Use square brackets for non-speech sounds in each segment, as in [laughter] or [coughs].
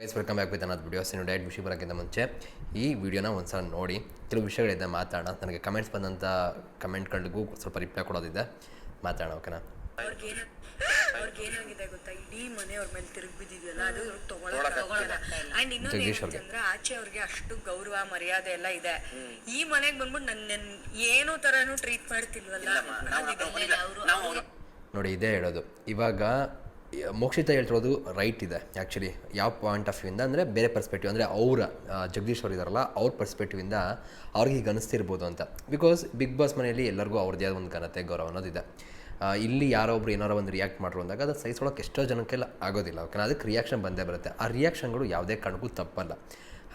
Guys welcome back with ಅನ್ನೋದು video ಇನ್ನು direct ವಿಷಯ ಬರೋಕ್ಕಿಂತ ಮುಂಚೆ ಈ ವಿಡಿಯೋನ ಒಂದ್ಸಲ ನೋಡಿ ಕೆಲವು ವಿಷಯಗಳಿದೆ ಮಾತಾಡೋಣ. ನನಗೆ ಕಮೆಂಟ್ಸ್ ಬಂದಂಥ ಕಮೆಂಟ್ಗಳಿಗೂ ಸ್ವಲ್ಪ ರಿಪ್ಲೈ ಕೊಡೋದಿದೆ. ಮಾತಾಡೋಣ ಓಕೆನಾ ಅವ್ರಿಗೇನಾಗಿದೆ ಗೊತ್ತಾ? ಇಡೀ ಮನೆ ಅವ್ರ ಮೇಲೆ ತಿರುಗಿ ಬಿದ್ದಿದೆಯಲ್ಲ ಅದು ತಗೊಳಕ್ ತಗೊಳಲ್ಲ. ಅಂಡ್ ಇನ್ನೊಂದು ಜಗದೀಶ್ ಅವ್ರಿಗೆ. ಏನಂತಂದ್ರೆ ಆಚೆ ಅವ್ರಿಗೆ ಅಷ್ಟು ಗೌರವ ಮರ್ಯಾದೆ ಎಲ್ಲ ಇದೆ. ಈ ಮನೆಗ್ ಬಂದ್ಬಿಟ್ಟು ನನ್ನ ಏನೋ ತರನು ಟ್ರೀಟ್ ಮಾಡ್ತಿಲ್ವಲ್ಲ? ಅವ್ರು ನೋಡಿ ಇದೇ ಹೇಳೋದು. ಇವಾಗ ಮೋಕ್ಷಿತ ಹೇಳ್ತಿರೋದು ರೈಟ್ ಇದೆ ಆ್ಯಕ್ಚುಲಿ ಯಾವ ಪಾಯಿಂಟ್ ಆಫ್ ವ್ಯೂಯಿಂದ ಅಂದರೆ ಬೇರೆ ಪರ್ಸ್ಪೆಕ್ಟಿವ್ ಅಂದರೆ ಅವರ ಜಗದೀಶ್ ಅವ್ರು ಇದಾರಲ್ಲ, ಅವ್ರ ಪರ್ಸ್ಪೆಕ್ಟಿವಿಂದ ಅವ್ರಿಗೆ ಈಗ ಅನಿಸ್ತಿರ್ಬೋದು ಅಂತ. ಬಿಕಾಸ್ ಬಿಗ್ ಬಾಸ್ ಮನೆಯಲ್ಲಿ ಎಲ್ಲರಿಗೂ ಅವ್ರದ್ದೇ ಒಂದು ಘನತೆ, ಗೌರವ ಅನ್ನೋದಿದೆ ಇಲ್ಲಿ ಯಾರೋ ಒಬ್ರು ಏನಾರೋ ಒಂದು ರಿಯಾಕ್ಟ್ ಮಾಡ್ರು ಅಂದಾಗ ಅದು ಸಹಿಸ್ಕೊಳಕ್ಕೆ ಎಷ್ಟೋ ಜನಕ್ಕೆಲ್ಲ ಆಗೋದಿಲ್ಲ ಓಕೆನಾ ಅದಕ್ಕೆ ರಿಯಾಕ್ಷನ್ ಬಂದೇ ಬರುತ್ತೆ. ಆ ರಿಯಾಕ್ಷನ್ಗಳು ಯಾವುದೇ ಕಾರಣಕ್ಕೂ ತಪ್ಪಲ್ಲ.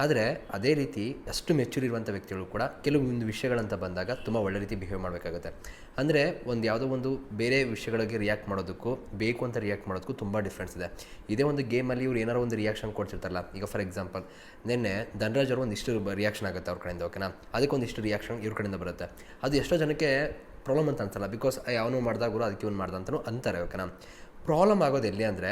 ಆದರೆ ಅದೇ ರೀತಿ ಅಷ್ಟು ಮೆಚ್ಯೂರ್ ಇರುವಂಥ ವ್ಯಕ್ತಿಗಳು ಕೂಡ ಕೆಲವೊಂದು ವಿಷಯಗಳಂತ ಬಂದಾಗ ತುಂಬ ಒಳ್ಳೆ ರೀತಿ ಬಿಹೇವ್ ಮಾಡಬೇಕಾಗುತ್ತೆ. ಅಂದರೆ ಒಂದು ಯಾವುದೋ ಒಂದು ಬೇರೆ ವಿಷಯಗಳಿಗೆ ರಿಯಾಕ್ಟ್ ಮಾಡೋದಕ್ಕೂ, ಬೇಕು ಅಂತ ರಿಯಾಕ್ಟ್ ಮಾಡೋದಕ್ಕೂ ತುಂಬ ಡಿಫ್ರೆನ್ಸ್ ಇದೆ. ಇದೇ ಒಂದು ಗೇಮಲ್ಲಿ ಇವ್ರು ಏನಾರೋ ಒಂದು ರಿಯಾಕ್ಷನ್ ಕೊಡ್ತಿರ್ತಾರಲ್ಲ, ಈಗ ಫಾರ್ ಎಕ್ಸಾಂಪಲ್ ನಿನ್ನೆ ಧನರಾಜ್ ಅವರು ಒಂದಿಷ್ಟು ರಿಯಾಕ್ಷನ್ ಆಗುತ್ತೆ ಅವ್ರ ಕಡೆಯಿಂದ ಓಕೆನಾ ಅದಕ್ಕೆ ಒಂದಿಷ್ಟು ರಿಯಾಕ್ಷನ್ ಇವ್ರ ಕಡೆಯಿಂದ ಬರುತ್ತೆ. ಅದು ಎಷ್ಟೋ ಜನಕ್ಕೆ ಪ್ರಾಬ್ಲಮ್ ಅಂತ ಅನ್ಸಲ್ಲ ಬಿಕಾಸ್ ಅವನು ಮಾಡ್ದಾಗೂ ಅದಕ್ಕೆ ಇವ್ನು ಮಾಡ್ದ ಅಂತಲೂ ಅಂತಾರೆ ಓಕೆನಾ ಪ್ರಾಬ್ಲಮ್ ಆಗೋದು ಎಲ್ಲಿ ಅಂದರೆ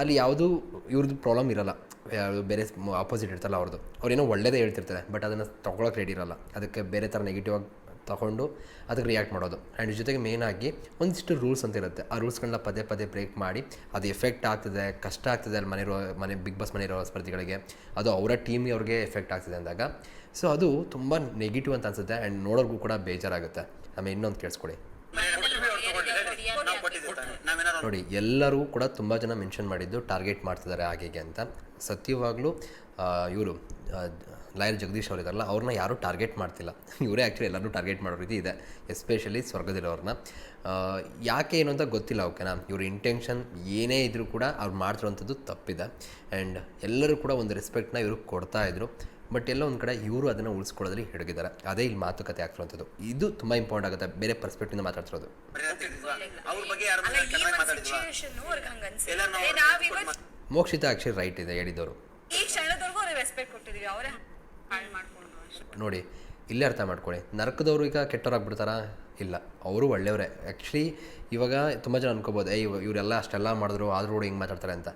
ಅಲ್ಲಿ ಯಾವುದೂ ಇವ್ರದ್ದು ಪ್ರಾಬ್ಲಮ್ ಇರಲ್ಲ. ಯಾವುದು ಬೇರೆ ಆಪೋಸಿಟ್ ಇರ್ತಲ್ಲ ಅವ್ರದ್ದು ಅವ್ರೇನೋ ಒಳ್ಳೇದೇ ಹೇಳ್ತಿರ್ತಾರೆ ಬಟ್ ಅದನ್ನು ತೊಗೊಳಕ್ಕೆ ರೆಡಿ ಇರಲ್ಲ. ಅದಕ್ಕೆ ಬೇರೆ ಥರ ನೆಗೆಟಿವ್ ಆಗಿ ತೊಗೊಂಡು ಅದಕ್ಕೆ ರಿಯಾಕ್ಟ್ ಮಾಡೋದು. ಆ್ಯಂಡ್ ಜೊತೆಗೆ ಮೇಯ್ನಾಗಿ ಒಂದಿಷ್ಟು ರೂಲ್ಸ್ ಅಂತ ಇರುತ್ತೆ. ಆ ರೂಲ್ಸ್ಗಳನ್ನ ಪದೇ ಪದೇ ಬ್ರೇಕ್ ಮಾಡಿ, ಅದು ಎಫೆಕ್ಟ್ ಆಗ್ತದೆ, ಕಷ್ಟ ಆಗ್ತದೆ ಅಲ್ಲಿ ಮನೆಯಿರೋ ಮನೆ ಬಿಗ್ ಬಾಸ್ ಮನೆಯಿರೋ ಸ್ಪರ್ಧಿಗಳಿಗೆ, ಅದು ಅವರ ಟೀಮ್ಗೆ ಅವ್ರಿಗೆ ಎಫೆಕ್ಟ್ ಆಗ್ತದೆ ಅಂದಾಗ. ಸೊ ಅದು ತುಂಬ ನೆಗೆಟಿವ್ ಅಂತ ಅನಿಸುತ್ತೆ ಆ್ಯಂಡ್ ನೋಡೋರ್ಗೂ ಕೂಡ ಬೇಜಾರಾಗುತ್ತೆ. ಆಮೇಲೆ ಇನ್ನೊಂದು ಕೇಳಿಸ್ಕೊಡಿ. ನೋಡಿ ಎಲ್ಲರೂ ಕೂಡ ತುಂಬ ಜನ ಮೆನ್ಷನ್ ಮಾಡಿದ್ದು ಟಾರ್ಗೆಟ್ ಮಾಡ್ತಿದ್ದಾರೆ ಹಾಗೆ ಅಂತ. ಸತ್ಯವಾಗ್ಲೂ ಇವರು ಲಾಯರ್ ಜಗದೀಶ್ ಅವರಿದಾರಲ್ಲ ಅವ್ರನ್ನ ಯಾರೂ ಟಾರ್ಗೆಟ್ ಮಾಡ್ತಿಲ್ಲ. ಇವರೇ ಆ್ಯಕ್ಚುಲಿ ಎಲ್ಲರೂ ಟಾರ್ಗೆಟ್ ಮಾಡೋ ರೀತಿ ಇದೆ ಎಸ್ಪೆಷಲಿ ಸ್ವರ್ಗದಲ್ಲಿರೋರನ್ನ ಆ, ಯಾಕೆ ಏನು ಅಂತ ಗೊತ್ತಿಲ್ಲ ಓಕೆನಾ ಇವ್ರ ಇಂಟೆನ್ಷನ್ ಏನೇ ಇದ್ರೂ ಕೂಡ ಅವ್ರು ಮಾಡ್ತಿರೋವಂಥದ್ದು ತಪ್ಪಿದೆ. ಆ್ಯಂಡ್ ಎಲ್ಲರೂ ಕೂಡ ಒಂದು ರೆಸ್ಪೆಕ್ಟ್ನ ಇವ್ರಿಗೆ ಕೊಡ್ತಾ ಇದ್ರು. ಬಟ್ ಎಲ್ಲ ಒಂದು ಕಡೆ ಇವರು ಅದನ್ನು ಉಳಿಸ್ಕೊಳ್ಳೋದ್ರಲ್ಲಿ ಹಿಡಗಿದ್ದಾರೆ ಅದೇ ಇಲ್ಲಿ ಮಾತುಕತೆ ಆಗ್ತಿರೋಂಥದ್ದು ಇದು ತುಂಬ ಇಂಪಾರ್ಟೆಂಟ್ ಆಗುತ್ತೆ. ಬೇರೆ ಪರ್ಸ್ಪೆಕ್ಟಿಂದ ಮಾತಾಡ್ತಿರೋದು. ಮೋಕ್ಷಿತ ಆ್ಯಕ್ಚುಲಿ ರೈಟ್ ಇದೆ ಹೇಳಿದವರು ಈ ಕ್ಷಣದವರೆಗೂ ರೆಸ್ಪೆಕ್ಟ್ ಕೊಟ್ಟಿದೀವಿ. ಅವರೇ ಹಾಳು ಮಾಡ್ಕೊಂಡ್ರು ನೋಡಿ ಇಲ್ಲೇ ಅರ್ಥ ಮಾಡ್ಕೊಳ್ಳಿ. ನರಕದವರು ಈಗ ಕೆಟ್ಟವರಾಗ್ಬಿಡ್ತಾರಾ? ಇಲ್ಲ. ಅವರು ಒಳ್ಳೆಯವರೇ. ಆ್ಯಕ್ಚುಲಿ ಇವಾಗ ತುಂಬ ಜನ ಅನ್ಕೋಬೋದು ಏ ಇವ- ಇವರೆಲ್ಲ ಅಷ್ಟೆಲ್ಲ ಮಾಡಿದ್ರು ಆದರೂ ಕೂಡ ಹಿಂಗೆ ಮಾತಾಡ್ತಾರೆ ಅಂತ.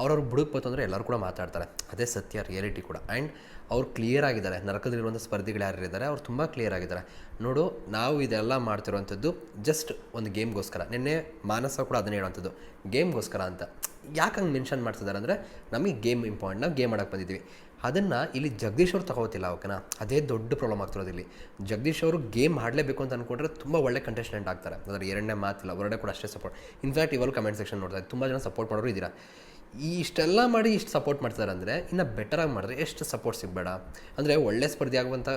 ಅವ್ರವ್ರು ಬುಡಕ್ಕೆ ಬಂತಂದರೆ ಎಲ್ಲರೂ ಕೂಡ ಮಾತಾಡ್ತಾರೆ. ಅದೇ ಸತ್ಯ ರಿಯಾಲಿಟಿ ಕೂಡ. ಆ್ಯಂಡ್ ಅವ್ರು ಕ್ಲಿಯರ್ ಆಗಿದ್ದಾರೆ. ನರಕದಲ್ಲಿರುವಂಥ ಸ್ಪರ್ಧಿಗಳು ಯಾರಿದ್ದಾರೆ ಅವ್ರು ತುಂಬ ಕ್ಲಿಯರ್ ಆಗಿದ್ದಾರೆ. ನೋಡು, ನಾವು ಇದೆಲ್ಲ ಮಾಡ್ತಿರುವಂಥದ್ದು ಜಸ್ಟ್ ಒಂದು ಗೇಮ್ಗೋಸ್ಕರ ನಿನ್ನೆ ಮಾನಸ ಕೂಡ ಅದನ್ನೇ ಹೇಳುವಂಥದ್ದು. ಗೇಮ್ಗೋಸ್ಕರ ಅಂತ. ಯಾಕೆ ಹಂಗೆ ಮೆನ್ಷನ್ ಮಾಡ್ತಿದ್ದಾರೆ ಅಂದರೆ, ನಮಗೆ ಗೇಮ್ ಇಂಪಾರ್ಟೆಂಟ್ ನಾವು ಗೇಮ್ ಆಡೋಕ್ಕೆ ಬಂದಿದ್ದೀವಿ. ಅದನ್ನು ಇಲ್ಲಿ ಜಗದೀಶ್ ಅವರು ತಗೋತಿಲ್ಲ ಓಕೆನಾ? ಅದೇ ದೊಡ್ಡ ಪ್ರಾಬ್ಲಮ್ ಆಗ್ತಿರೋದು ಇಲ್ಲಿ. ಜಗದೀಶ್ ಅವರು ಗೇಮ್ ಆಡಲೇಬೇಕು ಅಂತ ಅಂದ್ಕೊಂಡ್ರೆ ತುಂಬ ಒಳ್ಳೆ ಕಂಟೆಸ್ಟೆಂಟ್ ಆಗ್ತಾರೆ. ಅದರ ಎರಡನೇ ಮಾತಿಲ್ಲ, ಹೊರಗಡೆ ಕೂಡ ಅಷ್ಟೇ ಸಪೋರ್ಟ್ ಇನ್ಫ್ಯಾಕ್ಟ್ ಇವರು ಕಮೆಂಟ್ ಸೆಕ್ಷನ್ ನೋಡ್ತಾರೆ ತುಂಬ ಜನ ಸಪೋರ್ಟ್ ಮಾಡೋರು ಇದ್ದೀರಾ ಇಷ್ಟೆಲ್ಲ ಮಾಡಿ ಇಷ್ಟು ಸಪೋರ್ಟ್ ಮಾಡ್ತಾರೆ ಅಂದರೆ ಇನ್ನು ಬೆಟರಾಗಿ ಮಾಡಿದ್ರೆ ಎಷ್ಟು ಸಪೋರ್ಟ್ ಸಿಗಬೇಡ. ಅಂದರೆ ಒಳ್ಳೆ ಸ್ಪರ್ಧೆ ಆಗುವಂಥ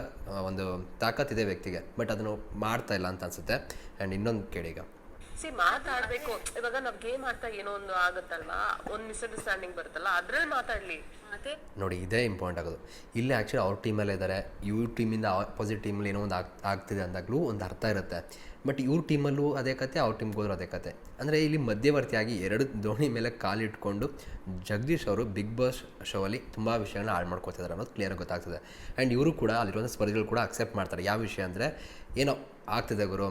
ಒಂದು ತಾಕತ್ತಿದೆ ವ್ಯಕ್ತಿಗೆ ಬಟ್ ಅದನ್ನು ಮಾಡ್ತಾ ಇಲ್ಲ ಅಂತ ಅನಿಸುತ್ತೆ. ಆ್ಯಂಡ್ ಇನ್ನೊಂದು ಕೇಳಿ ಈಗ. ಸಿ ಮಾತಾಡ್ಬೇಕು. ಇವಾಗ ನಾವು ಗೇಮ್ ಆಡ್ತಾ ಏನೋ ಒಂದು ಆಗುತ್ತಲ್ವಾ? ಒಂದ್ ಮಿಸ್ಅಂಡರ್ಸ್ಟ್ಯಾಂಡಿಂಗ್ ಬರುತ್ತಲ್ಲ ಅದ್ರಲ್ಲಿ ಮಾತಾಡ್ಲಿ. ಮತ್ತೆ? ನೋಡಿ ಇದೇ ಇಂಪಾರ್ಟೆಂಟ್ ಆಗೋದು. ಇಲ್ಲೇ ಆ್ಯಕ್ಚುಲಿ ಅವ್ರ ಟೀಮಲ್ಲೇ ಇದ್ದಾರೆ ಇವ್ರ ಟೀಮಿಂದ ಅಪೋಸಿಟ್ ಟೀಮಲ್ಲಿ ಏನೋ ಒಂದು ಆಗ್ ಆಗ್ತಿದೆ ಅಂದಾಗಲೂ ಒಂದು ಅರ್ಥ ಇರುತ್ತೆ. ಬಟ್ ಇವ್ರ ಟೀಮಲ್ಲೂ ಅದೇ ಕತೆ, ಅವ್ರ ಟೀಮ್ಗೆ ಹೋದ್ರೂ ಅದೇ ಕತೆ. ಅಂದರೆ ಇಲ್ಲಿ ಮಧ್ಯವರ್ತಿಯಾಗಿ ಎರಡು ದೋಣಿ ಮೇಲೆ ಕಾಲಿಟ್ಕೊಂಡು ಜಗದೀಶ್ ಅವರು ಬಿಗ್ ಬಾಸ್ ಶೋ ಅಲ್ಲಿ ತುಂಬ ವಿಷಯಗಳನ್ನ ಹಾಳು ಮಾಡ್ಕೋತಿದ್ದಾರೆ ಅನ್ನೋದು ಕ್ಲಿಯರ್ ಗೊತ್ತಾಗ್ತದೆ. ಆ್ಯಂಡ್ ಇವರು ಕೂಡ ಅಲ್ಲಿರುವಂಥ ಸ್ಪರ್ಧೆಗಳು ಕೂಡ ಅಕ್ಸೆಪ್ಟ್ ಮಾಡ್ತಾರೆ. ಯಾವ ವಿಷಯ ಅಂದರೆ, ಏನೋ ಆಗ್ತಿದೆ ಗುರು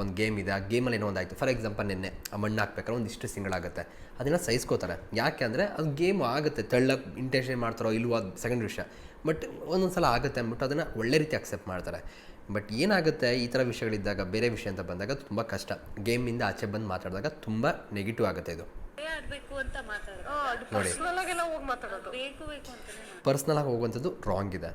ಒಂದು ಗೇಮ್ ಇದೆ, ಆ ಗೇಮಲ್ಲಿ ಏನೋ ಒಂದು ಆಯಿತು. ಫಾರ್ ಎಕ್ಸಾಂಪಲ್ ನಿನ್ನೆ ಮಣ್ಣು ಹಾಕ್ಬೇಕಾದ್ರೆ ಒಂದಿಷ್ಟು ಸಿಂಗಳಾಗುತ್ತೆ ಅದನ್ನು ಸಹಿಸ್ಕೋತಾರೆ. ಯಾಕೆ ಅಂದರೆ, ಅದು ಗೇಮ್ ಆಗುತ್ತೆ. ತಳ್ಳ ಇಂಟೆನ್ಷನ್ ಮಾಡ್ತಾರೋ ಇಲ್ವೋ ಅದು ಸೆಕೆಂಡ್ ವಿಷಯ. ಬಟ್ ಒಂದೊಂದು ಸಲ ಆಗುತ್ತೆ ಅಂದ್ಬಿಟ್ಟು ಅದನ್ನು ಒಳ್ಳೆ ರೀತಿ ಅಕ್ಸೆಪ್ಟ್ ಮಾಡ್ತಾರೆ. ಬಟ್ ಏನಾಗುತ್ತೆ ಈ ಥರ ವಿಷಯಗಳಿದ್ದಾಗ ಬೇರೆ ವಿಷಯ ಅಂತ ಬಂದಾಗ ತುಂಬ ಕಷ್ಟ. ಗೇಮಿಂದ ಆಚೆ ಬಂದು ಮಾತಾಡಿದಾಗ ತುಂಬ ನೆಗೆಟಿವ್ ಆಗುತ್ತೆ ಇದು. ನೋಡಿ. ಪರ್ಸನಲ್ ಆಗಿ ಹೋಗಿ ಮಾತಾಡೋದು. ಬೇಕು ಬೇಕು ಅಂತಾನೆ ಪರ್ಸ್ನಲಾಗಿ ಹೋಗುವಂಥದ್ದು ರಾಂಗ್ ಇದೆ.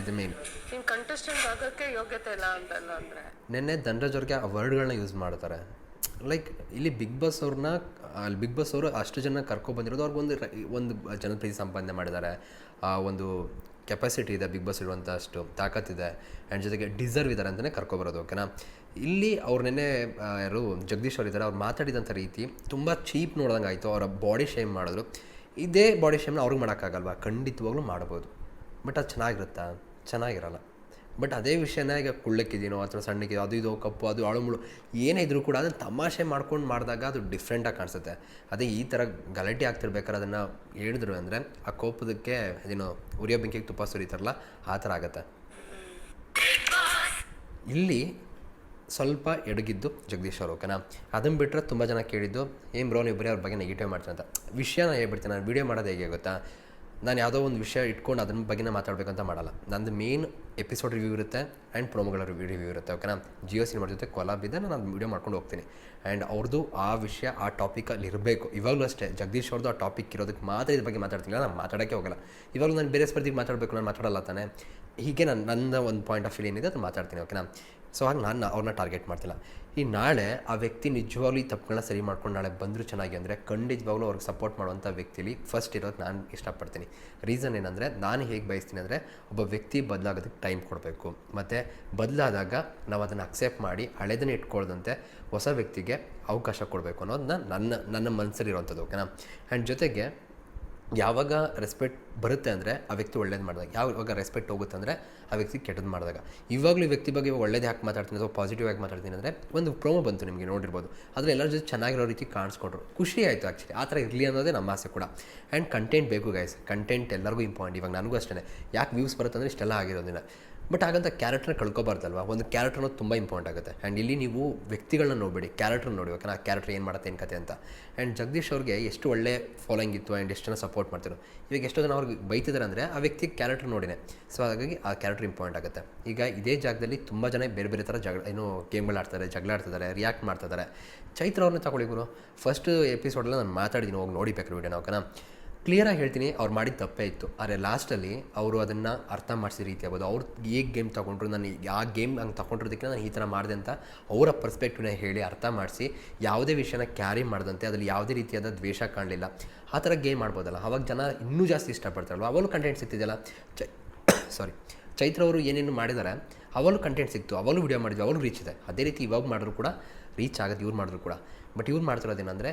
ಇದು ಮೇನ್ ನಿನ್ ಕಂಟೆಸ್ಟೆಂಟ್ ಆಗೋಕ್ಕೆ ಯೋಗ್ಯತೆ ಇಲ್ಲ ಅಂತಲ್ಲ ಅಂದ್ರೆ? ನಿನ್ನೆ ಧನರಾಜ್ ಅವ್ರಿಗೆ ಆ ವರ್ಡ್ಗಳನ್ನ ಯೂಸ್ ಮಾಡ್ತಾರೆ. ಲೈಕ್ ಇಲ್ಲಿ ಬಿಗ್ ಬಾಸ್ ಅವ್ರನ್ನ ಅಲ್ಲಿ ಬಿಗ್ ಬಾಸ್ ಅವರು ಅಷ್ಟು ಜನ ಕರ್ಕೊಬಂದಿರೋದು ಅವ್ರಿಗೊಂದು ಒಂದು ಜನಪ್ರಿಯ ಸಂಪಾದನೆ ಮಾಡಿದ್ದಾರೆ. ಆ ಒಂದು ಕೆಪಾಸಿಟಿ ಇದೆ ಬಿಗ್ ಬಾಸ್ ಇಡುವಂಥ ಅಷ್ಟು ತಾಕತ್ತಿದೆ ಆ್ಯಂಡ್ ಜೊತೆಗೆ ಡಿಸರ್ವ್ ಇದ್ದಾರೆ ಅಂತಲೇ ಕರ್ಕೊಬರೋದು ಓಕೆನಾ ಇಲ್ಲಿ ಅವ್ರು ನೆನ್ನೆ ಯಾರು ಜಗದೀಶ್ ಅವ್ರು ಇದ್ದಾರೆ, ಅವ್ರು ಮಾತಾಡಿದಂಥ ರೀತಿ ತುಂಬ ಚೀಪ್ ನೋಡ್ದಂಗೆ ಆಯಿತು, ಅವರ ಬಾಡಿ ಶೇಮ್ ಮಾಡಿದ್ರು. ಇದೇ ಬಾಡಿ ಶೇಮ್ನ ಅವ್ರಿಗೆ ಮಾಡೋಕ್ಕಾಗಲ್ವಾ? ಖಂಡಿತವಾಗ್ಲೂ ಮಾಡ್ಬೋದು. ಬಟ್ ಅದು ಚೆನ್ನಾಗಿರುತ್ತಾ? ಚೆನ್ನಾಗಿರಲ್ಲ. ಬಟ್ ಅದೇ ವಿಷಯನ ಈಗ ಕುಳ್ಳಕ್ಕಿದ್ದೀನೋ ಅಥವಾ ಸಣ್ಣಕ್ಕಿದೋ ಅದು ಇದು ಕಪ್ಪು, ಅದು ಅಳುಮುಳು ಏನೇ ಇದ್ರೂ ಕೂಡ ಅದನ್ನು ತಮಾಷೆ ಮಾಡ್ಕೊಂಡು ಮಾಡಿದಾಗ ಅದು ಡಿಫ್ರೆಂಟಾಗಿ ಕಾಣಿಸುತ್ತೆ. ಅದೇ ಈ ಥರ ಗಲಾಟೆ ಆಗ್ತಿರ್ಬೇಕಾದ್ರೆ ಅದನ್ನು ಹೇಳಿದ್ರು ಅಂದರೆ ಆ ಕೋಪದಕ್ಕೆ ಅದೇನು ಉರಿಯೋ ಬೆಂಕಿಗೆ ತುಪ್ಪ ಸುರಿತಾರಲ್ಲ, ಆ ಥರ ಆಗುತ್ತೆ. ಇಲ್ಲಿ ಸ್ವಲ್ಪ ಎಡಗಿದ್ದು ಜಗದೀಶ್ ಅವರು, ಓಕೆನಾ? ಅದನ್ನು ಬಿಟ್ಟರೆ ತುಂಬ ಜನ ಕೇಳಿದ್ದು ಏನು ಬ್ರೋ ಇಬ್ಬರೇ ಬರೀ ಅವ್ರ ಬಗ್ಗೆ ನೆಗೆಟಿವ್ ಮಾಡ್ತೀನಿ ಅಂತ. ವಿಷಯನ ಹೇಳ್ಬಿಡ್ತೀನಿ, ನಾನು ವೀಡಿಯೋ ಮಾಡೋದು ಹೇಗೆ ಗೊತ್ತಾ? ನಾನು ಯಾವುದೋ ಒಂದು ವಿಷಯ ಇಟ್ಕೊಂಡು ಅದ್ರ ಬಗ್ಗೆ ಮಾತಾಡಬೇಕಂತ ಮಾಡಲ್ಲ. ನಂದು ಮೇನ್ ಎಪಿಸೋಡ್ ರಿವ್ಯೂ ಇರುತ್ತೆ ಆ್ಯಂಡ್ ಪ್ರೋಮೋಗಳ ರಿವ್ಯೂ ರಿವ್ಯೂ ಇರುತ್ತೆ ಓಕೆನಾ ಜಿಯೋ ಸಿನಿಮಾ ಜೊತೆ ಕೊಲಾಬ್ ಇದೆ ನಾನು ವೀಡಿಯೋ ಮಾಡ್ಕೊಂಡು ಹೋಗ್ತೀನಿ. ಆ್ಯಂಡ್ ಅವ್ರದ್ದು ಆ ವಿಷಯ, ಆ ಟಾಪಿಕಲ್ಲಿ ಇರಬೇಕು. ಇವಾಗಲೂ ಅಷ್ಟೇ, ಜಗದೀಶ್ ಅವ್ರದ್ದು ಆ ಟಾಪಿಕ್ ಇರೋದಕ್ಕೆ ಮಾತ್ರ ಇದ್ರ ಬಗ್ಗೆ ಮಾತಾಡ್ತೀನಿ. ನಾನು ಮಾತಾಡೋಕ್ಕೆ ಹೋಗಲ್ಲ. ಇವಾಗಲೂ ನಾನು ಬೇರೆ ಸ್ಪರ್ಧಿಗೆ ಮಾತಾಡಬೇಕು ನಾನು ಮಾತಾಡಲ್ಲ ತಾನೆ? ಹೀಗೆ ನಾನು ನನ್ನ ಒಂದು ಪಾಯಿಂಟ್ ಆಫ್ ವ್ಯೂ ಏನಿದೆ ಅದು ಮಾತಾಡ್ತೀನಿ ಓಕೆನಾ ಸೊ ಹಾಗೆ ನಾನು ಅವ್ರನ್ನ ಟಾರ್ಗೆಟ್ ಮಾಡ್ತಿಲ್ಲ. ಈ ನಾಳೆ ಆ ವ್ಯಕ್ತಿ ನಿಜವಾಗ್ಲೂ ಈ ತಪ್ಪುಗಳನ್ನ ಸರಿ ಮಾಡ್ಕೊಂಡು ನಾಳೆ ಬಂದರೂ ಚೆನ್ನಾಗಿ ಅಂದರೆ ಖಂಡಿತವಾಗ್ಲೂ ಅವ್ರಿಗೆ ಸಪೋರ್ಟ್ ಮಾಡುವಂಥ ವ್ಯಕ್ತಿಲಿ ಫಸ್ಟ್ ಇರೋದು ನಾನು ಇಷ್ಟಪಡ್ತೀನಿ. ರೀಸನ್ ಏನಂದರೆ ನಾನು ಹೇಗೆ ಬಯಸ್ತೀನಿ ಅಂದರೆ ಒಬ್ಬ ವ್ಯಕ್ತಿ ಬದಲಾಗೋದಕ್ಕೆ ಟೈಮ್ ಕೊಡಬೇಕು. ಮತ್ತು ಬದಲಾದಾಗ ನಾವು ಅದನ್ನು ಅಕ್ಸೆಪ್ಟ್ ಮಾಡಿ ಹಳೆದನ್ನ ಇಟ್ಕೊಳ್ದಂತೆ ಹೊಸ ವ್ಯಕ್ತಿಗೆ ಅವಕಾಶ ಕೊಡಬೇಕು ಅನ್ನೋದನ್ನ ನನ್ನ ನನ್ನ ಮನಸ್ಸಲ್ಲಿರುವಂಥದ್ದು ಓಕೆನಾ ಆ್ಯಂಡ್ ಜೊತೆಗೆ ಯಾವಾಗ ರೆಸ್ಪೆಕ್ಟ್ ಬರುತ್ತೆ ಅಂದರೆ ಆ ವ್ಯಕ್ತಿ ಒಳ್ಳೇದು ಮಾಡಿದಾಗ. ಯಾವಾಗ ರೆಸ್ಪೆಕ್ಟ್ ಹೋಗುತ್ತೆ ಅಂದರೆ ಆ ವ್ಯಕ್ತಿ ಕೆಟ್ಟದ್ದು ಮಾಡಿದಾಗ. ಇವಾಗಲೂ ವ್ಯಕ್ತಿ ಬಗ್ಗೆ ಒಳ್ಳೇದು ಯಾಕೆ ಮಾತಾಡ್ತೀನಿ ಅಥವಾ ಪಾಸಿಟಿವ್ ಆಗಿ ಮಾತಾಡ್ತೀನಿ ಅಂದರೆ, ಒಂದು ಪ್ರೋಮೋ ಬಂತು ನಿಮಗೆ ನೋಡಿರ್ಬೋದು. ಆದರೆ ಎಲ್ಲರ ಜೊತೆ ಚೆನ್ನಾಗಿರೋ ರೀತಿ ಕಾಣಿಸ್ಕೊಂಡ್ರು. ಖುಷಿ ಆಯಿತು ಆ್ಯಕ್ಚುಲಿ ಆ ಥರ ಇರಲಿ ಅನ್ನೋದೇ ನಮ್ಮ ಆಸೆ ಕೂಡ. ಆ್ಯಂಡ್ ಕಂಟೆಂಟ್ ಬೇಕು ಗೈಸ್ ಕಂಟೆಂಟ್ ಎಲ್ಲರಿಗೂ ಇಂಪಾರ್ಟೆಂಟ್ ಇವಾಗ ನನಗೂ ಅಷ್ಟೇ ಯಾಕೆ ವ್ಯೂಸ್ ಬರುತ್ತೆ ಅಂದರೆ ಇಷ್ಟೆಲ್ಲ ಆಗಿರೋದಿಲ್ಲ. ಬಟ್ ಹಾಗಂತ ಕ್ಯಾರೆಕ್ಟರ್ ಕಳ್ಕೊಬಾರ್ದಲ್ವ? ಒಂದು ಕ್ಯಾರೆಕ್ಟರ್ ಅನ್ನೋದು ತುಂಬ ಇಂಪಾರ್ಟೆಂಟ್ ಆಗುತ್ತೆ. ಆ್ಯಂಡ್ ಇಲ್ಲಿ ನೀವು ವ್ಯಕ್ತಿಗಳನ್ನ ನೋಡಬೇಡಿ ಕ್ಯಾರೆಕ್ಟರ್ ನೋಡಿ ಓಕೆನಾ ಆ ಕ್ಯಾರೆಕ್ಟರ್ ಏನು ಮಾಡುತ್ತೆ, ಏನು ಕತೆ ಅಂತ. ಆ್ಯಂಡ್ ಜಗದೀಶ್ ಅವ್ರಿಗೆ ಎಷ್ಟು ಒಳ್ಳೆ ಫಾಲೋಯಿಂಗ್ ಇತ್ತು ಆ್ಯಂಡ್ ಎಷ್ಟು ಜನ ಸಪೋರ್ಟ್ ಮಾಡ್ತಿದ್ರು. ಇವಾಗ ಎಷ್ಟೋ ಜನ ಅವ್ರಿಗೆ ಬೈತಿದ್ದಾರೆ ಅಂದರೆ ಆ ವ್ಯಕ್ತಿ ಕ್ಯಾರೆಕ್ಟರ್ ನೋಡಿನೇ. ಸೊ ಹಾಗಾಗಿ ಆ ಕ್ಯಾರೆಕ್ಟರ್ ಇಂಪಾರ್ಟೆಂಟ್ ಆಗುತ್ತೆ. ಈಗ ಇದೇ ಜಾಗದಲ್ಲಿ ತುಂಬ ಜನ ಬೇರೆ ಬೇರೆ ಥರ ಜಗಳ, ಏನು ಗೇಮ್ಗಳು ಆಡ್ತಾರೆ, ಜಗಳ ಆಡ್ತಿದ್ದಾರೆ ರಿಯಾಕ್ಟ್ ಮಾಡ್ತಿದ್ದಾರೆ ಚೈತ್ರ ಅವ್ರನ್ನ ತಗೊಳ್ಳಿ ಗುರು. ಫಸ್ಟ್ ಎಪಿಸೋಡಲ್ಲಿ ನಾನು ಮಾತಾಡಿದ್ದೀನಿ ಹೋಗಿ ನೋಡಿಬೇಕು ವೀಡಿಯೋನ ಓಕೆನಾ ಕ್ಲಿಯರಾಗಿ ಹೇಳ್ತೀನಿ, ಅವ್ರು ಮಾಡಿದ ತಪ್ಪೇ ಇತ್ತು. ಆದರೆ ಲಾಸ್ಟಲ್ಲಿ ಅವರು ಅದನ್ನು ಅರ್ಥ ಮಾಡಿಸಿದ ರೀತಿ ಆಗ್ಬೋದು. ಅವ್ರು ಹೇಗೆ ಗೇಮ್ ತೊಗೊಂಡ್ರು, ನಾನು ಆ ಗೇಮ್ ಹಂಗೆ ತೊಗೊಂಡಿರೋದಕ್ಕೆ ನಾನು ಈ ಥರ ಮಾಡಿದೆ ಅಂತ ಅವರ ಪರ್ಸ್ಪೆಕ್ಟಿವ್ನ ಹೇಳಿ ಅರ್ಥ ಮಾಡಿಸಿ, ಯಾವುದೇ ವಿಷಯನ ಕ್ಯಾರಿ ಮಾಡದಂತೆ ಅದರಲ್ಲಿ ಯಾವುದೇ ರೀತಿಯಾದ ದ್ವೇಷ ಕಾಣಲಿಲ್ಲ. ಆ ಥರ ಗೇಮ್ ಮಾಡ್ಬೋದಲ್ಲ. ಅವಾಗ ಜನ ಇನ್ನೂ ಜಾಸ್ತಿ ಇಷ್ಟಪಡ್ತಾರಲ್ಲ ಅವಾಗಲೂ ಕಂಟೆಂಟ್ ಸಿಗ್ತಿದೆಯಲ್ಲ? ಚೈ [coughs] ಸಾರಿ ಚೈತ್ರ ಅವರು ಏನೇನು ಮಾಡಿದ್ದಾರೆ ಅವಾಗಲೂ ಕಂಟೆಂಟ್ ಸಿಕ್ತು. ಅವಾಗಲೂ ವಿಡಿಯೋ ಮಾಡಿದ್ವಿ ಅವಾಗಲೂ ರೀಚ್ ಇದೆ. ಅದೇ ರೀತಿ ಇವಾಗ ಮಾಡಿದ್ರು ಕೂಡ ರೀಚ್ ಆಗುತ್ತೆ ಇವ್ರು ಮಾಡಿದ್ರು ಕೂಡ. ಬಟ್ ಇವ್ರು ಮಾಡ್ತಿರೋದೇನೆಂದರೆ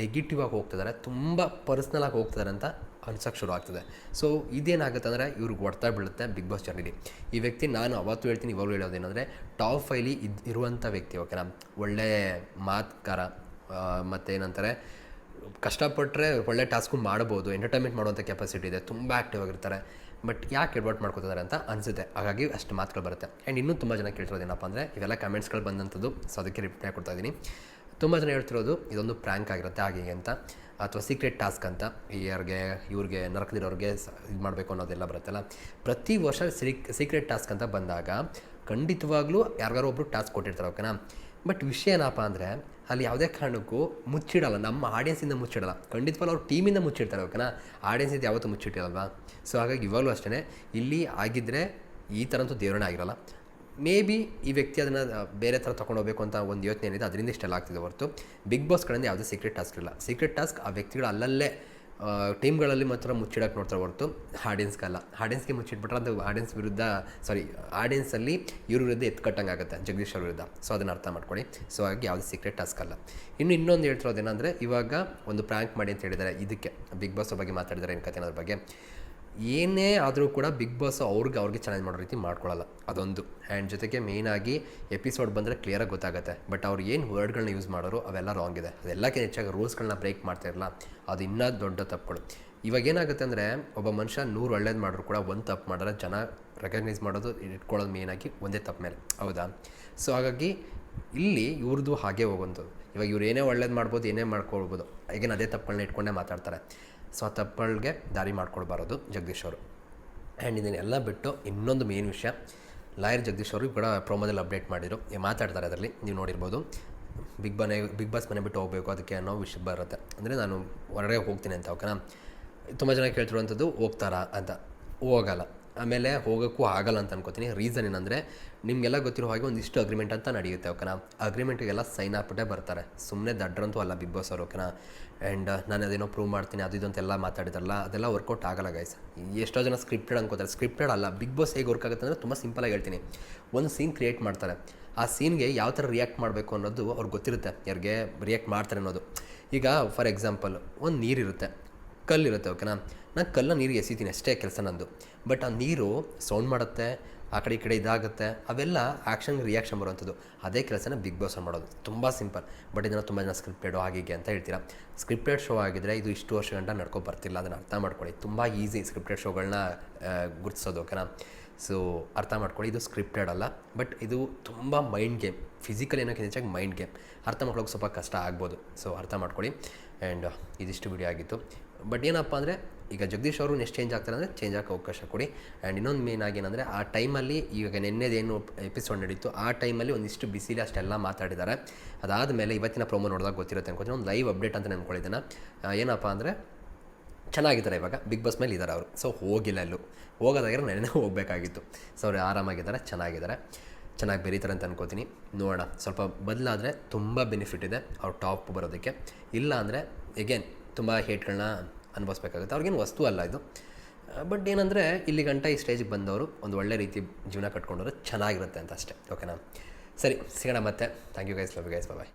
ನೆಗೆಟಿವ್ ಆಗಿ ಹೋಗ್ತಿದ್ದಾರೆ ತುಂಬ ಪರ್ಸ್ನಲ್ ಆಗಿ ಹೋಗ್ತಿದ್ದಾರೆ ಅಂತ ಅನ್ಸೋಕ್ಕೆ ಶುರು ಆಗ್ತದೆ. ಸೊ ಇದೇನಾಗುತ್ತೆ ಅಂದರೆ ಇವ್ರಿಗೆ ಹೊಡ್ತಾ ಬೀಳುತ್ತೆ ಬಿಗ್ ಬಾಸ್ ಜರ್ನಿಲಿ ಈ ವ್ಯಕ್ತಿ ನಾನು ಅವತ್ತು ಹೇಳ್ತೀನಿ, ಇವಾಗಲೂ ಹೇಳೋದೇನೆಂದರೆ ಟಾಪ್ ಫೈಲಿ ಇದು ಇರುವಂಥ ವ್ಯಕ್ತಿ ಓಕೆನಾ ಒಳ್ಳೆ ಮಾತುಕಾರ ಮತ್ತೇನಂತಾರೆ ಕಷ್ಟಪಟ್ಟರೆ ಒಳ್ಳೆ ಟಾಸ್ಕು ಮಾಡ್ಬೋದು ಎಂಟರ್ಟೈನ್ಮೆಂಟ್ ಮಾಡುವಂಥ ಕೆಪಾಸಿಟಿ ಇದೆ, ತುಂಬ ಆ್ಯಕ್ಟಿವ್ ಆಗಿರ್ತಾರೆ. ಬಟ್ ಯಾಕೆ ಎಡ್ವರ್ಟ್ ಮಾಡ್ಕೋತಿದ್ದಾರೆ ಅಂತ ಅನಿಸುತ್ತೆ. ಹಾಗಾಗಿ ಅಷ್ಟು ಮಾತುಗಳು ಬರುತ್ತೆ. ಆ್ಯಂಡ್ ಇನ್ನೂ ತುಂಬ ಜನ ಕೇಳ್ತಿರೋದು ಏನಪ್ಪ ಅಂದರೆ, ಇವೆಲ್ಲ ಕಮೆಂಟ್ಸ್ಗಳು ಬಂದಂಥದ್ದು ಸೊ ಅದಕ್ಕೆ ರಿಪ್ಲೈ ಕೊಡ್ತಾ ಇದ್ದೀನಿ. ತುಂಬ ಜನ ಹೇಳ್ತಿರೋದು, ಇದೊಂದು ಪ್ರ್ಯಾಂಕ್ ಆಗಿರುತ್ತೆ ಹಾಗೆ ಅಂತ. ಅಥವಾ ಸೀಕ್ರೆಟ್ ಟಾಸ್ಕ್ ಅಂತ. ಯಾರಿಗೆ, ಇವ್ರಿಗೆ, ನರಕದಿರೋರಿಗೆ ಇದು ಮಾಡಬೇಕು ಅನ್ನೋದೆಲ್ಲ ಬರುತ್ತಲ್ಲ. ಪ್ರತಿ ವರ್ಷ ಸೀಕ್ರೆಟ್ ಟಾಸ್ಕ್ ಅಂತ ಬಂದಾಗ, ಖಂಡಿತವಾಗ್ಲೂ ಯಾರಿಗಾರು ಒಬ್ಬರು ಟಾಸ್ಕ್ ಕೊಟ್ಟಿರ್ತಾರೆ ಓಕೆನಾ ಬಟ್ ವಿಷಯ ಏನಪ್ಪ ಅಂದರೆ, ಅಲ್ಲಿ ಯಾವುದೇ ಕಾರಣಕ್ಕೂ ಮುಚ್ಚಿಡಲ್ಲ. ನಮ್ಮ ಆಡಿಯನ್ಸಿಂದ ಮುಚ್ಚಿಡಲ್ಲ. ಖಂಡಿತವಾಗ್ಲೂ ಅವ್ರ ಟೀಮಿಂದ ಮುಚ್ಚಿಡ್ತಾರೆ ಓಕೆನಾ ಆಡಿಯನ್ಸಿಂದ ಯಾವತ್ತೂ ಮುಚ್ಚಿಟ್ಟಿರಲ್ವಾ ಸೊ ಹಾಗಾಗಿ ಇವಾಗಲೂ ಅಷ್ಟೇ ಇಲ್ಲಿ ಆಗಿದ್ದರೆ ಈ ಥರ ಅಂತೂ ದೇವರೇ ಆಗಿರಲ್ಲ. ಮೇ ಬಿ ಈ ವ್ಯಕ್ತಿ ಅದನ್ನು ಬೇರೆ ಥರ ಹೋಗಬೇಕು ಅಂತ ಒಂದು ಯೋಚನೆ ಏನಿದೆ, ಅದರಿಂದ ಇಷ್ಟೆಲ್ಲ ಆಗ್ತಿದೆ ಹೊರತು. ಬಿಗ್ ಬಾಸ್ ಕಡೆಯಿಂದ ಯಾವುದೇ ಸೀಕ್ರೆಟ್ ಟಾಸ್ಕ್ ಇಲ್ಲ. ಸೀಕ್ರೆಟ್ ಟಾಸ್ಕ್ ಆ ವ್ಯಕ್ತಿಗಳು ಅಲ್ಲಲ್ಲೇ ಟೀಮ್ಗಳಲ್ಲಿ ಮಾತ್ರ ಮುಚ್ಚಿಡಕ್ಕೆ ನೋಡ್ತಾರೆ ಹೊರತು. ಆಡಿಯನ್ಸ್ಗಲ್ಲ ಆಡಿಯನ್ಸ್ಗೆ ಮುಚ್ಚಿಟ್ಬಿಟ್ರೆ ಅದು ಆಡಿಯನ್ಸ್ ವಿರುದ್ಧ ಸಾರಿ ಆಡಿಯನ್ಸಲ್ಲಿ ಇವ್ರ ವಿರುದ್ಧ ಎತ್ಕಟ್ಟಂಗೆ ಆಗುತ್ತೆ, ಜಗದೀಶ್ ಅವ್ರ ವಿರುದ್ಧ. ಸೊ ಅದನ್ನು ಅರ್ಥ ಮಾಡ್ಕೊಳ್ಳಿ. ಸೊ ಹಾಗಾಗಿ ಯಾವುದೇ ಸೀಕ್ರೆಟ್ ಟಾಸ್ಕ್ ಅಲ್ಲ. ಇನ್ನು ಇನ್ನೊಂದು ಹೇಳ್ತಿರೋದು ಏನಂದರೆ, ಇವಾಗ ಒಂದು ಪ್ರ್ಯಾಂಕ್ ಮಾಡಿ ಅಂತ ಹೇಳಿದ್ದಾರೆ ಇದಕ್ಕೆ. ಬಿಗ್ ಬಾಸ್ ಬಗ್ಗೆ ಮಾತಾಡಿದ್ದಾರೆ ಏನು ಕತೆ ಅನ್ನೋದ್ರ ಬಗ್ಗೆ. ಏನೇ ಆದರೂ ಕೂಡ ಬಿಗ್ ಬಾಸ್ ಅವ್ರಿಗೆ ಅವ್ರಿಗೆ ಚೆನ್ನಾಗಿ ಮಾಡೋ ರೀತಿ ಮಾಡ್ಕೊಳ್ಳಲ್ಲ ಅದೊಂದು. ಆ್ಯಂಡ್ ಜೊತೆಗೆ ಮೇಯ್ನಾಗಿ ಎಪಿಸೋಡ್ ಬಂದರೆ ಕ್ಲಿಯರಾಗಿ ಗೊತ್ತಾಗುತ್ತೆ. ಬಟ್ ಅವ್ರು ಏನು ವರ್ಡ್ಗಳನ್ನ ಯೂಸ್ ಮಾಡೋರು ಅವೆಲ್ಲ ರಾಂಗ್ ಇದೆ. ಅದೆಲ್ಲಕ್ಕೆ ಹೆಚ್ಚಾಗಿ ರೂಲ್ಸ್ಗಳನ್ನ ಬ್ರೇಕ್ ಮಾಡ್ತಾ ಇರಲ್ಲ ಅದು ಇನ್ನೂ ದೊಡ್ಡ ತಪ್ಪುಗಳು. ಇವಾಗ ಏನಾಗುತ್ತೆ ಅಂದರೆ ಒಬ್ಬ ಮನುಷ್ಯ ನೂರು ಒಳ್ಳೇದು ಮಾಡಿದ್ರು ಕೂಡ ಒಂದು ತಪ್ಪು ಮಾಡಿದ್ರೆ ಜನ ರೆಕಗ್ನೈಸ್ ಮಾಡೋದು, ಇಟ್ಕೊಳ್ಳೋದು ಮೇಯ್ನಾಗಿ ಒಂದೇ ತಪ್ಪು ಮೇಲೆ. ಹೌದಾ? ಸೊ ಹಾಗಾಗಿ ಇಲ್ಲಿ ಇವ್ರದ್ದು ಹಾಗೆ ಹೋಗೋದು ಇವಾಗ ಇವ್ರು ಏನೇ ಒಳ್ಳೇದು ಮಾಡ್ಬೋದು, ಏನೇ ಮಾಡ್ಕೊಳ್ಬೋದು. ಈಗೇನು ಅದೇ ತಪ್ಪುಗಳನ್ನ ಇಟ್ಕೊಂಡೇ ಮಾತಾಡ್ತಾರೆ. ಸೊ ಆ ತಪ್ಪುಗಳಿಗೆ ದಾರಿ ಮಾಡ್ಕೊಳ್ಬಾರದು ಜಗದೀಶ್ ಅವರು. ಆ್ಯಂಡ್ ಇದನ್ನೆಲ್ಲ ಬಿಟ್ಟು ಇನ್ನೊಂದು ಮೇನ್ ವಿಷಯ, ಲಾಯರ್ ಜಗದೀಶ್ ಅವರು ಕೂಡ ಪ್ರೋಮೋದಲ್ಲಿ ಅಪ್ಡೇಟ್ ಮಾಡಿದರು. ಮಾತಾಡ್ತಾರೆ ಅದರಲ್ಲಿ, ನೀವು ನೋಡಿರ್ಬೋದು. ಬಿಗ್ ಬನ್ ಬಿಗ್ ಬಾಸ್ ಮನೆ ಬಿಟ್ಟು ಹೋಗಬೇಕು ಅದಕ್ಕೆ ಅನ್ನೋ ವಿಷಯ ಬರುತ್ತೆ. ಅಂದರೆ ನಾನು ಹೊರಗಡೆ ಹೋಗ್ತೀನಿ ಅಂತ ಓಕೆನಾ ತುಂಬ ಜನ ಕೇಳ್ತಿರುವಂಥದ್ದು ಹೋಗ್ತಾರಾ ಅಂತ. ಹೋಗಲ್ಲ. ಆಮೇಲೆ ಹೋಗೋಕ್ಕೂ ಆಗಲ್ಲ ಅಂತ ಅನ್ಕೋತೀನಿ. ರೀಸನ್ ಏನಂದರೆ, ನಿಮಗೆಲ್ಲ ಗೊತ್ತಿರೋ ಹಾಗೆ ಒಂದಿಷ್ಟು ಅಗ್ರಿಮೆಂಟ್ ಅಂತ ನಡೆಯುತ್ತೆ ಓಕೆನಾ ಅಗ್ರಿಮೆಂಟಿಗೆಲ್ಲ ಸೈನ್ ಹಾಕ್ಬಿಟ್ಟೆ ಬರ್ತಾರೆ. ಸುಮ್ಮನೆ ದಡ್ರಂತೂ ಅಲ್ಲ ಬಿಗ್ ಬಾಸ್ ಅವರು ಓಕೆನಾ ಆ್ಯಂಡ್ ನಾನು ಅದೇನೋ ಪ್ರೂವ್ ಮಾಡ್ತೀನಿ, ಅದು ಇದು ಅಂತೆಲ್ಲ ಮಾತಾಡಿದಾರಲ್ಲ, ಅದೆಲ್ಲ ವರ್ಕೌಟ್ ಆಗಲ್ಲ ಗೈಸ್ ಎಷ್ಟೋ ಜನ ಸ್ಕ್ರಿಪ್ಟೆಡ್ ಅನ್ಕೋತಾರೆ. ಸ್ಕ್ರಿಪ್ಟೆಡ್ ಅಲ್ಲ ಬಿಗ್ ಬಾಸ್ ಹೇಗೆ ವರ್ಕ್ ಆಗುತ್ತೆ ಅಂದರೆ ತುಂಬ ಸಿಂಪಲಾಗಿ ಹೇಳ್ತೀನಿ. ಒಂದು ಸೀನ್ ಕ್ರಿಯೇಟ್ ಮಾಡ್ತಾರೆ. ಆ ಸೀನ್ಗೆ ಯಾವ ಥರ ರಿಯಾಕ್ಟ್ ಮಾಡಬೇಕು ಅನ್ನೋದು ಅವ್ರಿಗೆ ಗೊತ್ತಿರುತ್ತೆ. ಯಾರಿಗೆ ರಿಯಾಕ್ಟ್ ಮಾಡ್ತಾರೆ ಅನ್ನೋದು. ಈಗ ಫಾರ್ ಎಕ್ಸಾಂಪಲ್ ಒಂದು ನೀರಿರುತ್ತೆ. ಕಲ್ಲಿರುತ್ತೆ ಓಕೆನಾ ನಾನು ಕಲ್ಲ ನೀರಿಗೆ ಎಸಿತೀನಿ ಅಷ್ಟೇ ಕೆಲಸ ನಂದು. ಬಟ್ ಆ ನೀರು ಸೌಂಡ್ ಮಾಡುತ್ತೆ, ಆ ಕಡೆ ಈ ಕಡೆ ಇದಾಗುತ್ತೆ, ಅವೆಲ್ಲ ಆ್ಯಕ್ಷನ್ ರಿಯಾಕ್ಷನ್ ಬರುವಂಥದ್ದು. ಅದೇ ಕೆಲಸನ ಬಿಗ್ ಬಾಸ್ ಮಾಡೋದು. ತುಂಬ ಸಿಂಪಲ್ ಬಟ್ ಇದನ್ನು ತುಂಬ ಜನ ಸ್ಕ್ರಿಪ್ಟೆಡು ಹಾಗೆ ಅಂತ ಹೇಳ್ತೀರಾ? ಸ್ಕ್ರಿಪ್ಟೆಡ್ ಶೋ ಆಗಿದ್ರೆ ಇದು ಇಷ್ಟು ವರ್ಷ ಗಂಟ ನಡ್ಕೊ ಬರ್ತಿಲ್ಲ, ಅದನ್ನು ಅರ್ಥ ಮಾಡ್ಕೊಳ್ಳಿ. ತುಂಬ ಈಸಿ ಸ್ಕ್ರಿಪ್ಟೆಡ್ ಶೋಗಳನ್ನ ಗುರುತಿಸೋದು ಓಕೆನಾ ಸೊ ಅರ್ಥ ಮಾಡ್ಕೊಳ್ಳಿ. ಇದು ಸ್ಕ್ರಿಪ್ಟೆಡ್ ಅಲ್ಲ ಬಟ್ ಇದು ತುಂಬ ಮೈಂಡ್ ಗೇಮ್ ಫಿಸಿಕಲ್ ಏನೋ ಹೆಚ್ಚಾಗಿ ಮೈಂಡ್ ಗೇಮ್ ಅರ್ಥ ಮಾಡ್ಕೊಳ್ಳೋಕೆ ಸ್ವಲ್ಪ ಕಷ್ಟ ಆಗ್ಬೋದು. ಸೊ ಅರ್ಥ ಮಾಡ್ಕೊಳ್ಳಿ. ಆ್ಯಂಡ್ ಇದಿಷ್ಟು ವಿಡಿಯೋ ಆಗಿತ್ತು. ಬಟ್ ಏನಪ್ಪ ಅಂದರೆ, ಈಗ ಜಗದೀಶ್ ಅವರು ನೆಕ್ಸ್ಟ್ ಚೇಂಜ್ ಆಗ್ತಾರೆ ಅಂದರೆ ಚೇಂಜ್ ಆಗೋಕ್ಕೆ ಅವಕಾಶ ಕೊಡಿ. ಆ್ಯಂಡ್ ಇನ್ನೊಂದು ಮೇನ್ ಆಗೇನಂದರೆ ಆ ಟೈಮಲ್ಲಿ ಈಗ ನೆನ್ನೆದೇನು ಎಪಿಸೋಡ್ ನಡೀತು, ಆ ಟೈಮಲ್ಲಿ ಒಂದಿಷ್ಟು ಬಿಸಿಲಿ ಅಷ್ಟೆಲ್ಲ ಮಾತಾಡಿದ್ದಾರೆ ಅದಾದಮೇಲೆ ಇವತ್ತಿನ ಪ್ರೋಮೋ ನೋಡಿದಾಗ ಗೊತ್ತಿರುತ್ತೆ ಅನ್ಕೊಂಡ್ರೆ ಒಂದು ಲೈವ್ ಅಪ್ಡೇಟ್ ಅಂತ ನೆನ್ಕೊಂಡಿದ್ದೇನೆ ಏನಪ್ಪ ಅಂದರೆ, ಚೆನ್ನಾಗಿದ್ದಾರೆ ಇವಾಗ. ಬಿಗ್ ಬಾಸ್ ಮೇಲೆ ಇದ್ದಾರೆ ಅವರು. ಸೊ ಹೋಗಿಲ್ಲ ಅಲ್ಲೂ ಹೋಗೋದಾಗಿರೋ ನೆನೆ ಹೋಗಬೇಕಾಗಿತ್ತು. ಸೊ ಅವ್ರು ಆರಾಮಾಗಿದ್ದಾರೆ, ಚೆನ್ನಾಗಿದ್ದಾರೆ. ಚೆನ್ನಾಗಿ ಬೆರೀತಾರೆ ಅಂತ ಅನ್ಕೋತೀನಿ. ನೋಡೋಣ. ಸ್ವಲ್ಪ ಬದಲಾದರೆ ತುಂಬ ಬೆನಿಫಿಟ್ ಇದೆ. ಅವ್ರು ಟಾಪ್ ಬರೋದಕ್ಕೆ. ಇಲ್ಲ ಅಂದರೆ ಎಗೇನ್ ತುಂಬ ಹೇಟ್ಗಳನ್ನ ಅನುಭವಿಸ್ಬೇಕಾಗುತ್ತೆ. ಅವ್ರಿಗೇನು ವಸ್ತು ಅಲ್ಲ ಇದು. ಬಟ್ ಏನಂದರೆ, ಇಲ್ಲಿ ಗಂಟ ಈ ಸ್ಟೇಜಿಗೆ ಬಂದವರು ಒಂದು ಒಳ್ಳೆ ರೀತಿ ಜೀವನ ಕಟ್ಕೊಂಡವರು ಚೆನ್ನಾಗಿರುತ್ತೆ ಅಂತ ಅಷ್ಟೇ. ಓಕೆನಾ? ಸರಿ, ಸಿಗೋಣ ಮತ್ತೆ. Thank you guys love you guys bye